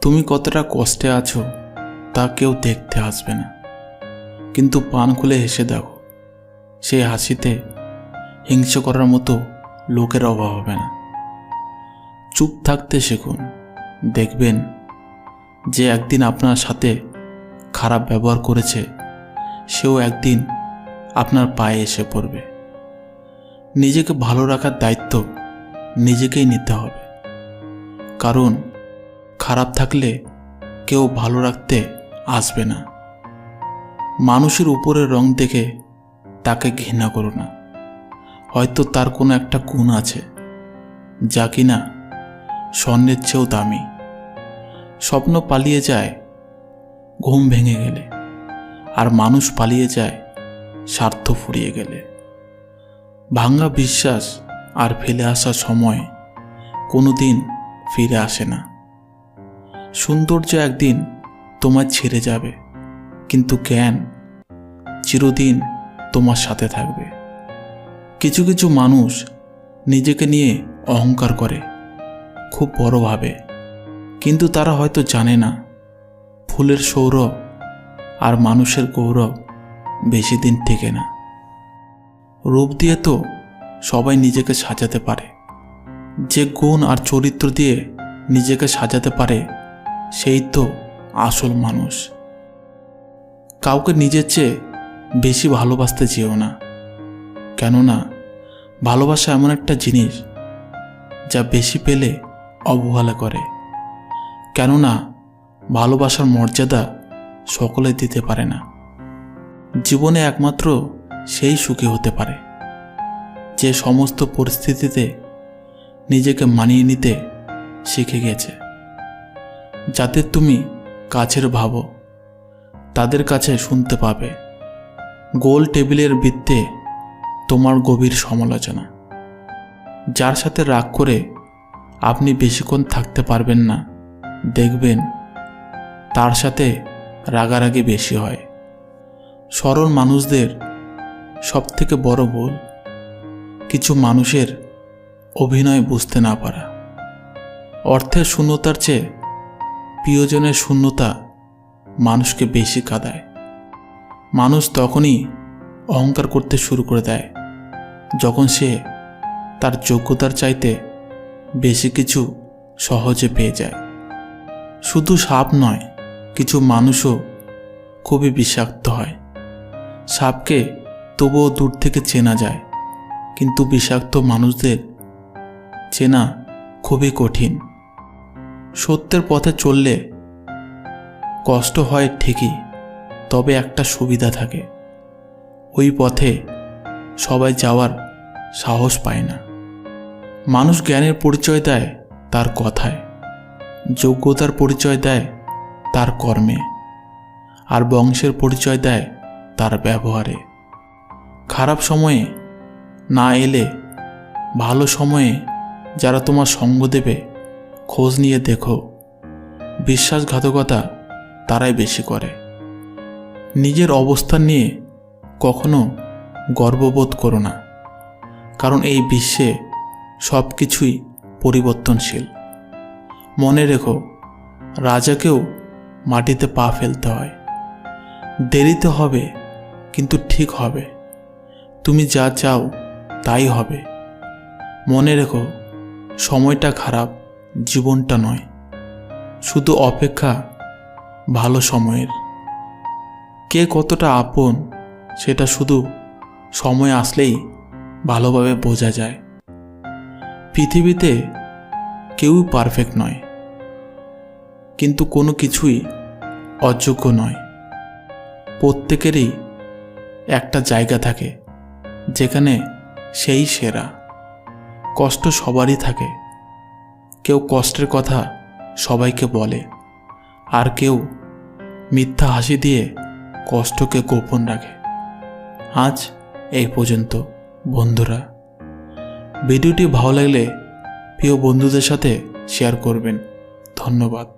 তুমি কতটা কষ্টে আছো, তা কেউ দেখতে আসবে না। কিন্তু পান খুলে হেসে দেখো সেই হাসিতে হিংসে করার মতো লোকের অভাব হবে না। চুপ থাকতে শিখুন, দেখবেন যে একদিন আপনার সাথে খারাপ ব্যবহার করেছে, সেও একদিন আপনার পায়ে এসে পড়বে। নিজেকে ভালো রাখার দায়িত্ব নিজেকেই নিতে হবে। কারণ খারাপ থাকলে কেউ ভালো রাখতে আসবে না। মানুষের উপরের রং দেখে তাকে ঘৃণা করো না। হয়তো তার কোনো একটা গুণ আছে, যা কিনা স্বর্ণের চেয়েও দামি। স্বপ্ন পালিয়ে যায়, ঘুম ভেঙে গেলে। আর মানুষ পালিয়ে যায়, স্বার্থ ফুরিয়ে গেলে। ভাঙ্গা বিশ্বাস আর ফেলে আসা সময় কোনো দিন ফিরে আসে না। সৌন্দর্য একদিন তোমার ছেড়ে যাবে, কিন্তু জ্ঞান চিরদিন তোমার সাথে থাকবে। কিছু কিছু মানুষ নিজেকে নিয়ে অহংকার করে, খুব বড় ভাবে, কিন্তু তারা হয়তো জানে না, ফুলের সৌরভ আর মানুষের গৌরব বেশি দিন টেকে না। রূপ দিয়ে তো সবাই নিজেকে সাজাতে পারে, যে গুণ আর চরিত্র দিয়ে নিজেকে সাজাতে পারে সেই তো আসল মানুষ। কাউকে নিজের চেয়ে বেশি ভালোবাসতে যেও না। কেননা ভালোবাসা এমন একটা জিনিস যা বেশি পেলে অবহেলা করে। কেননা ভালোবাসার মর্যাদা সকলে দিতে পারে না। জীবনে একমাত্র সেই সুখী হতে পারে, যে সমস্ত পরিস্থিতিতে নিজেকে মানিয়ে নিতে শিখে গেছে। যাদের তুমি কাছের ভাবো, তাদের কাছে শুনতে পাবে। গোল টেবিলের বৃত্তে তোমার গভীর সমালোচনা। যার সাথে রাগ করে আপনি বেশিক্ষণ থাকতে পারবেন না, দেখবেন তার সাথে রাগারাগি বেশি হয়। সরল মানুষদের সবথেকে বড় ভুল, কিছু মানুষের অভিনয় বুঝতে না পারা। অর্থের শূন্যতার চেয়ে প্রিয়জনের শূন্যতা মানুষকে বেশি কাঁদায়। মানুষ তখনই অহংকার করতে শুরু করে দেয়, যখন সে তার যোগ্যতার চাইতে বেশি কিছু সহজে পেয়ে যায়। শুধু সাপ নয়, কিছু মানুষও খুবই বিষাক্ত হয়। সাপকে তবুও দূর থেকে চেনা যায়, কিন্তু বিষাক্ত মানুষদের চেনা খুবই কঠিন। সত্যের পথে চললে কষ্ট হয় ঠিকই, তবে একটা সুবিধা থাকে। ওই পথে সবাই যাওয়ার সাহস পায় না। মানুষ জ্ঞানের পরিচয় দেয় তার কথায়, যোগ্যতার পরিচয় দেয় তার কর্মে, আর বংশের পরিচয় দেয় তার ব্যবহারে। খারাপ সময়ে না এলে ভালো সময়ে যারা তোমার সঙ্গ দেবে খোঁজ নিয়ে দেখো। বিশ্বাসঘাতকতা তারাই বেশি করে। নিজের অবস্থান নিয়ে কখনো গর্ববোধ করো না। কারণ এই বিশ্বে সব কিছুই পরিবর্তনশীল। মনে রেখো, রাজাকেও মাটিতে পা ফেলতে হয়। দেরিতে হবে, কিন্তু ঠিক হবে। তুমি যা চাও তাই হবে। মনে রেখো, সময়টা খারাপ। জীবনটা নয়, শুধু অপেক্ষা ভালো সময়ের। কে কতটা আপন, সেটা শুধু সময় আসলেই ভালোভাবে বোঝা যায়। পৃথিবীতে কেউই পারফেক্ট নয়, কিন্তু কোনো কিছুই অযোগ্য নয়। প্রত্যেকেরই একটা জায়গা থাকে, যেখানে সেই সেরা, কষ্ট সবারই থাকে। কেউ কষ্টের কথা সবাইকে বলে, আর কেউ মিথ্যা হাসি দিয়ে কষ্টকে গোপন রাখে। আজ এই পর্যন্ত, বন্ধুরা। ভিডিওটি ভালো লাগলে প্রিয় বন্ধুদের সাথে শেয়ার করবেন। ধন্যবাদ।